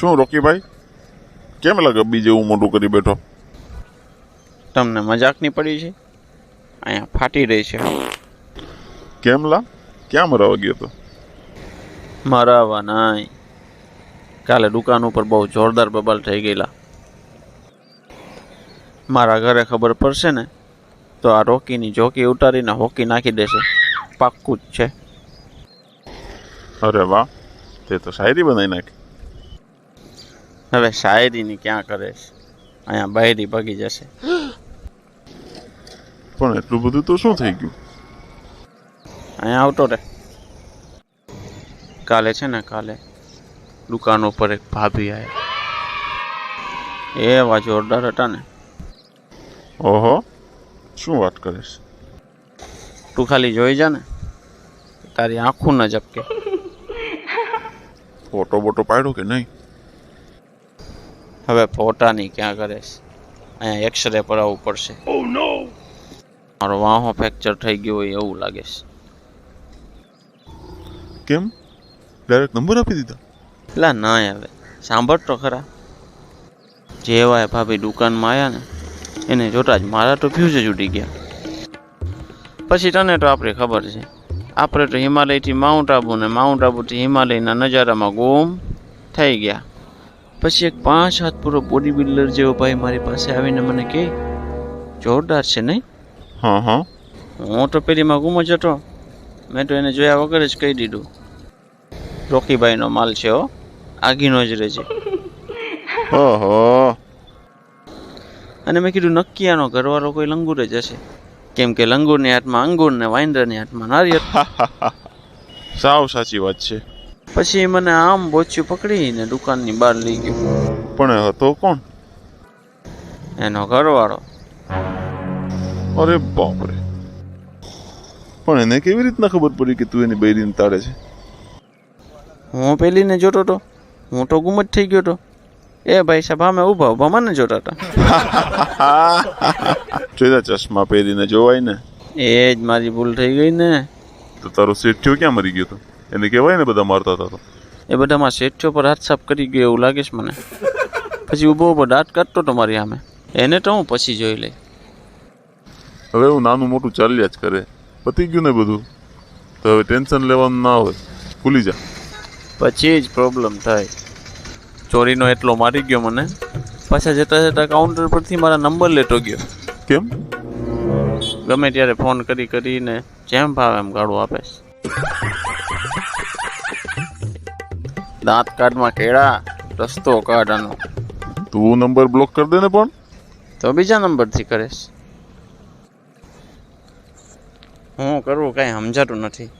શું રોકીભાઈ? કેમ લાગે બીજે હું મોટું કરી બેઠો? તમને મજાકની પડી છે? અહીંયા ફાટી રહી છે. કેમ લા? ક્યાં મરાવા ગયો તો? મરાવા નહીં કાલે દુકાન ઉપર બહુ જોરદાર બબાલ થઈ ગયેલા. મારા ઘરે ખબર પડશે ને તો આ રોકીની જોકી ઉતારીને હોકી નાખી દેશે. પાક્કું જ છે. અરે વાહ તે તો શાયરી બનાવી નાખી. હવે શાયરીની ક્યાં કરે છે? અહીંયા બાયરી ભાગી જશે. પણ એટલું બધું તો શું થઈ ગયું? અહીંયા આવતો રે. કાલે છે ને કાલે દુકાન ઉપર એક ભાભી આવ્યા એવા જોરદાર હતા ને. ઓહો શું વાત કરીશ તું ખાલી જોઈ જા ને. તારી આંખું ન ઝપકે ફોટો બોટો પાડ્યો કે નહીં? હવે પોતાની ક્યાં કરે છે? અહીંયા એક્સરે પડાવવું પડશે. મારો વાહો ફ્રેક્ચર થઈ ગયો હોય એવું લાગે છે. કેમ? ડાયરેક્ટ નંબર આપી દીધા? એટલે ના હવે સાંભળ તો ખરા. જેવા એ ભાભી દુકાનમાં આવ્યા ને એને જોતા જ મારા તો ફ્યુઝ જ ઉડી ગયા. પછી તને તો આપણે ખબર છે. આપણે તો હિમાલયથી માઉન્ટ આબુ ને માઉન્ટ આબુથી હિમાલયના નજારામાં ગુમ થઈ ગયા. પછી એક પાંચ હાથ પૂરો બોડી બિલ્ડર જેવો ભાઈ મારી પાસે આવીને મને કહે જોરદાર છે નહીં? હા હા. હું તો પેલીમાં ગુમ જ હતો. મેં તો એને જોયા વગર જ કહી દીધું. રોકીભાઈનો માલ છે હો. આગીનો જ રહેજે. ઓહો. અને મેં કીધું નક્કી આનો ઘરવાળો કોઈ લંગુર જ હશે. કેમ કે લંગુરની હાથમાં અંગુર ને વાઇન્ડરની હાથમાં નારિયેળ. સાવ સાચી વાત છે. પછી મને આમ બોચ્યું પકડીને દુકાનની બહાર લઈ ગયો. પણ એ હતો કોણ? એનો ઘરવાળો. અરે બાપરે. પણ એને કેવી રીતના ખબર પડી કે તું એની બૈરીને તાળે છે? હું પેલીને જોતો તો હું તો ગુમ જ થઈ ગયો તો એ ભાઈ સાહેબ અમે ઊભા ઊભા મને જોતા હતા. જોયા ચશ્મા પહેરીને જોવાય ને. એ જ મારી ભૂલ થઈ ગઈ ને. તો તારો શેઠિયો ક્યાં મરી ગયો તો એને કહેવાય ને બધા મારતા હતા એ બધામાં શેઠિયો પર હાથ સાફ કરી ગયો એવું લાગે છે મને. પછી ઊભો ઊભો દાંત કાઢતો તમારી મારી સામે. એને તો હું પછી જોઈ લઈ. હવે હું નાનું મોટું ચાલ્યા જ કરે. પતી ગયું ને બધું? તો હવે ટેન્શન લેવાનું ના હોય. ભૂલી જા. પછી જ પ્રોબ્લેમ થાય. ચોરીનો એટલો મારી ગયો મને. પાછા જતા જતા કાઉન્ટર પરથી મારા નંબર લેતો ગયો. કેમ? ગમે ત્યારે ફોન કરી કરીને જેમ ભાવે એમ ગાળું આપે છે. દાંત કાર્ડમાં કેળા રસ્તો કાઢવાનો. તું નંબર બ્લોક કરી દે ને પણ. તો બીજા નંબરથી કરીશ. હું કરવું કાંઈ સમજાતું નથી.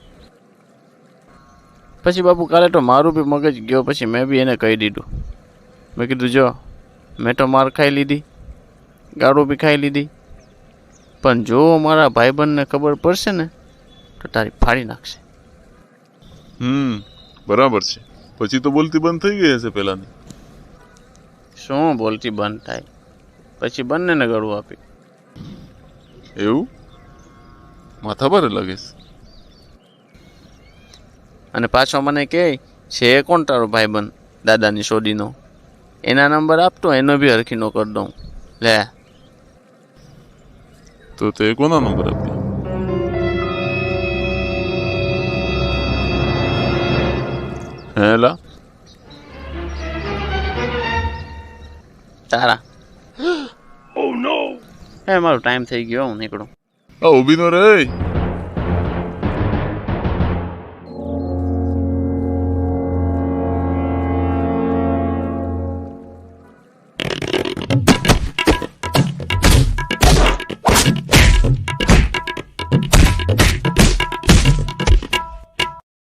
પછી બાપુ કાલે તો મારું બી મગજ ગયો પછી મેં બી એને કહી દીધું. મેં કીધું જો મેં તો માર ખાઈ લીધી ગાળો બી ખાઈ લીધી. પણ જો મારા ભાઈબંધને ખબર પડશે ને તો તારી ફાડી નાખશે. હમ બરાબર છે. પછી તો બોલતી બંધ થઈ ગઈ હશે પહેલાંની. શું બોલતી બંધ થાય? પછી બંનેને ગળું આપી. એવું? માથા ભારે લાગે છે. અને પાછો મને કહે છે કોણ તારો ભાઈબંધ? દાદાની સોડીનો. એના નંબર આપતો એનો બી હરખીનો કરી દઉં. લે. તો તે કોના નંબર આપી? હેલા તારા ઓ નો એ મારો ટાઈમ થઈ ગયો હું નીકળું. આ ઊભી નો રે